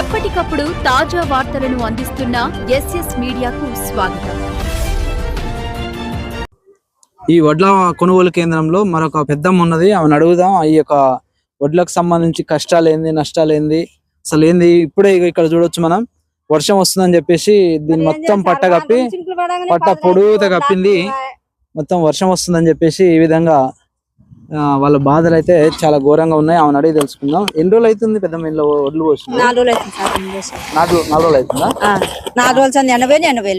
ఎప్పటికప్పుడు తాజా వార్తలను అందిస్తున్న ఎస్ఎస్ మీడియాకు స్వాగతం. ఈ వడ్ల కొనుగోలు కేంద్రంలో మరొక పెద్దమ్మ ఉన్నది. ఆమెను అడుగుదాం. ఈ యొక్క వడ్లకు సంబంధించి కష్టాలు ఏంది నష్టాలు ఏంది అసలు ఏంది? ఇప్పుడే ఇక్కడ చూడొచ్చు మనం. వర్షం వస్తుందని చెప్పేసి దీన్ని మొత్తం పట్ట కప్పి పట్ట పొడుగుత కప్పింది మొత్తం వర్షం వస్తుందని చెప్పేసి ఈ విధంగా వాళ్ళ బాధలు అయితే చాలా ఘోరంగా ఉన్నాయి. ఆమెను అడిగి తెలుసుకుందాం. ఎన్ని రోజులు అవుతుంది పెద్దమ్మ ఇంట్లో వడ్లు పోసింది? నాలుగు రోజులు అవుతుంది సార్. నాలుగు నాలుగు రోజులు అవుతుందా? నాలుగు రోజులు ఎనభై ఎనభై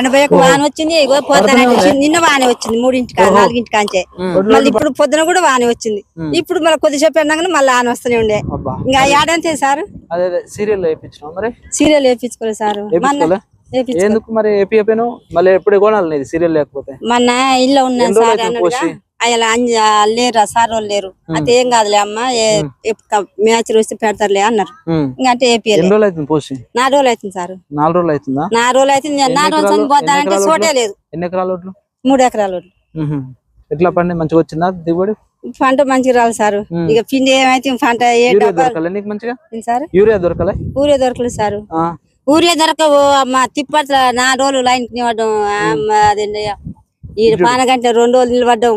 ఎనభై ఒక వాన వచ్చింది ఇగో పొద్దున నిన్న వాన వచ్చింది మూడింటికి నాలుగింటికి కాంచే. మళ్ళీ ఇప్పుడు పొద్దున కూడా వాన వచ్చింది. ఇప్పుడు మళ్ళీ కొద్దిసేపు ఎండగానే మళ్ళీ ఆన వస్తూనే ఉండే. అబ్బా. ఇంకా ఏడంతే సార్? సీరియల్ సీరియల్ వేపించుకోలేదు సార్. ఎందుకు మరి ఏపీ మళ్ళీ ఎప్పుడు కొనాలి సీరియల్ లేకపోతే? మొన్న ఇల్లు ఉన్నాను సార్ అయ్యా లేరు సార్ వాళ్ళు లేరు. అయితే ఏం కాదులే అమ్మ మ్యాచ్ వస్తే పెడతారులే అన్నారు. ఉమ్. ఇంకా అంటే ఏపీ ఎన్ని రోజులు అవుతుంది పోసి నాలుగు రోజులు అవుతుంది సార్. నాలుగు రోజులు అవుతుందా? నాలుగు రోజులు అవుతుంది. నాలుగు రోజులు పోతానంటే చోటే లేదు. ఎన్ని ఎకరాల ఒడ్లు మూడు ఎకరాల. ఉహు. ఎట్లా పండి? మంచిగా వచ్చిందా దిగుబడి? పంట మంచిగా రాదు సార్. ఇక పిండి ఏమైతే పంట ఏ యూరియా మంచిగా? సార్? యూరియా దొరకలే? ఊరే దొరకలేదు సార్. ఊరే దొరకవు అమ్మ. తిప్పట్ల నా రోజులు లైన్కి నిలబడ్డం అమ్మ అదేంటి ఈ పానగంట రెండు రోజులు నిలబడ్డం.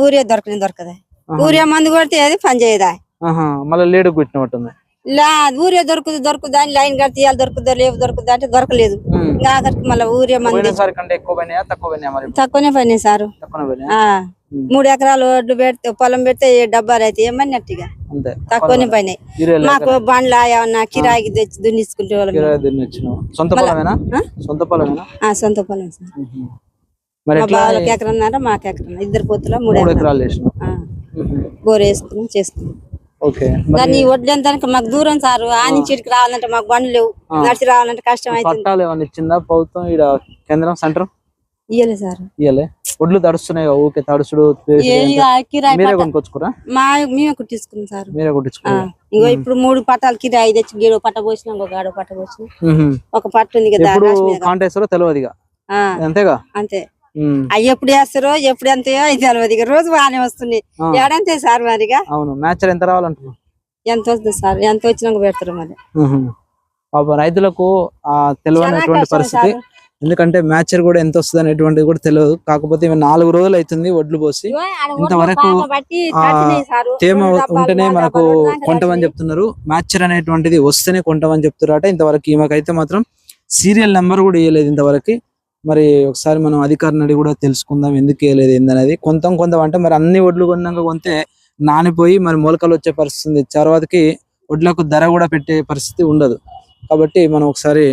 ఊరే దొరకలేదు దొరకదా. ఊరే మందు కొడితే అది పని చేయదా? మళ్ళీ లేడు కుట్టినట్టుంది లా ఊరే దొరుకుతుంది దొరుకుతుంది అని లైన్ కడితే ఇవాళ దొరుకుతుందో లేవు దొరుకుతుంది అంటే దొరకలేదు. ఇంకా మళ్ళీ ఊరే మంది తక్కువనే పని సారు. మూడు ఎకరాలు ఒడ్లు పెడితే పొలం పెడితే ఏ డబ్బాలు అయితే ఏమన్నట్టుగా తక్కువనే లేక మాకు బండ్ల ఏమన్నా కిరాయికి తెచ్చి దున్నిచ్చుకుంటే వాళ్ళం. యూరియా దిన్ని వచ్చినావు సొంత ఆ? సొంత పొలం సార్. మరి బావలకి ఎకరన్నారా మాకు ఎకరన్నా ఇద్దరు పొత్తుల మూడు ఎకరాలు. బోర్ వేసుకున్నాం చేసుకున్నాం కానీ ఈ వడ్లంతానికి మాకు దూరం సార్. ఆ నుంచి ఇటుకి రావాలంటే మాకు బండ్లు లేవు. నడిచి రావాలంటే కష్టం ఏమన్నా ఇచ్చిందా ప్రభుత్వం ఈడ కేంద్రం సెంటర్? ఇయ్యలే సార్. ఇయ్యలే. ఒడ్లు తడుస్తున్నాయి ఊకే కిరాయి మీరే కొనుక్కొచ్చుకురా? మా మేమే కుట్టించుకున్నాం సార్. మీరే ఆ, కొట్టించుకురా ఇంకో ఇప్పుడు మూడు పట్టాలు కిరాయి తెచ్చి గీడో పట్ట పోసినాం ఇంకో గాడో పట్ట పోసినాం. ఒక పట్టు ఉంది కదా. కాంటేస్తారో తెలియదు అంతేగా? అంతే. అవి ఎప్పుడు వేస్తారో ఎప్పుడు ఎంతయో ఇది తెలియదు రోజు బాగానే వస్తుంది. ఏడంతే సార్ మరిగా అవును. మ్యాచ్ ఎంత రావాలంటున్నావు ఎంత వస్తుంది సార్? ఎంత వచ్చినాక పెడతారు మరి. పాపం రైతులకు ఆ తెలియనటువంటి పరిస్థితి. ఎందుకంటే మ్యాచర్ కూడా ఎంత వస్తుంది అనేటువంటిది కూడా తెలియదు. కాకపోతే నాలుగు రోజులు అవుతుంది వడ్లు పోసి. ఇంతవరకు. తేమ ఉంటేనే మనకు కొంటామని చెప్తున్నారు. మ్యాచర్ అనేటువంటిది వస్తేనే కొంటామని చెప్తున్నారట ఇంతవరకు ఈమెకైతే మాత్రం సీరియల్ నెంబర్ కూడా ఇవ్వలేదు ఇంతవరకు. మరి ఒకసారి మనం అధికారిని అడిగి కూడా తెలుసుకుందాం ఎందుకు ఇవ్వలేదు ఏందనేది. కొంత కొంత అంటే మరి అన్ని వడ్లు కొన్నాక కొంటే నానిపోయి మరి మొలకలు వచ్చే పరిస్థితి ఉంది. తర్వాతకి వడ్లకు ధర కూడా పెట్టే పరిస్థితి ఉండదు. కాబట్టి మనం ఒకసారి